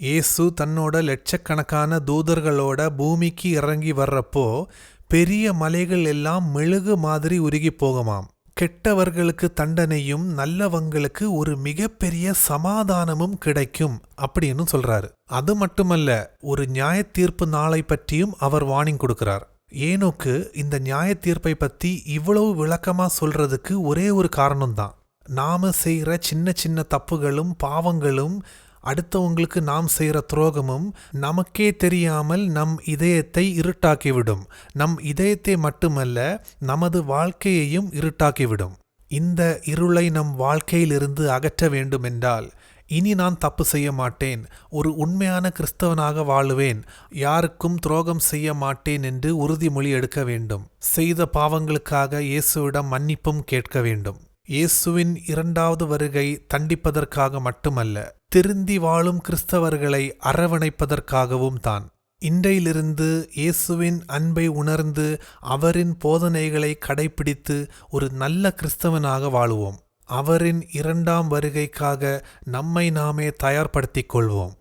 இயேசு தன்னோட லட்சக்கணக்கான தூதர்களோட பூமிக்கு இறங்கி வர்றப்போ பெரிய மலைகள் எல்லாம் மெழுகு மாதிரி உருகி போகுமாம். கெட்டவர்களுக்கு தண்டனையும் நல்லவங்களுக்கு ஒரு மிகப்பெரிய சமாதானமும் கிடைக்கும் அப்படின்னு சொல்றாரு. அது மட்டுமல்ல ஒரு நியாய தீர்ப்பு நாளை பற்றியும் அவர் வார்னிங் கொடுக்கிறார். ஏனோக்கு இந்த நியாய தீர்ப்பை பத்தி இவ்வளவு விளக்கமா சொல்றதுக்கு ஒரே ஒரு காரணம்தான். நாம செய்யற சின்ன சின்ன தப்புகளும் பாவங்களும் அடுத்தவங்களுக்கு நாம் செய்கிற துரோகமும் நமக்கே தெரியாமல் நம் இதயத்தை இருட்டாக்கிவிடும். நம் இதயத்தை மட்டுமல்ல நமது வாழ்க்கையையும் இருட்டாக்கிவிடும். இந்த இருளை நம் வாழ்க்கையிலிருந்து அகற்ற வேண்டுமென்றால் இனி நான் தப்பு செய்ய மாட்டேன் ஒரு உண்மையான கிறிஸ்தவனாக வாழுவேன் யாருக்கும் துரோகம் செய்ய மாட்டேன் என்று உறுதிமொழி எடுக்க வேண்டும். செய்த பாவங்களுக்காக இயேசுவிடம் மன்னிப்பும் கேட்க வேண்டும். இயேசுவின் இரண்டாவது வருகை தண்டிப்பதற்காக மட்டுமல்ல திருந்தி வாழும் கிறிஸ்தவர்களை அரவணைப்பதற்காகவும் தான். இன்றையிலிருந்து இயேசுவின் அன்பை உணர்ந்து அவரின் போதனைகளை கடைபிடித்து ஒரு நல்ல கிறிஸ்தவனாக வாழுவோம். அவரின் இரண்டாம் வருகைக்காக நம்மை நாமே தயார்படுத்திக் கொள்வோம்.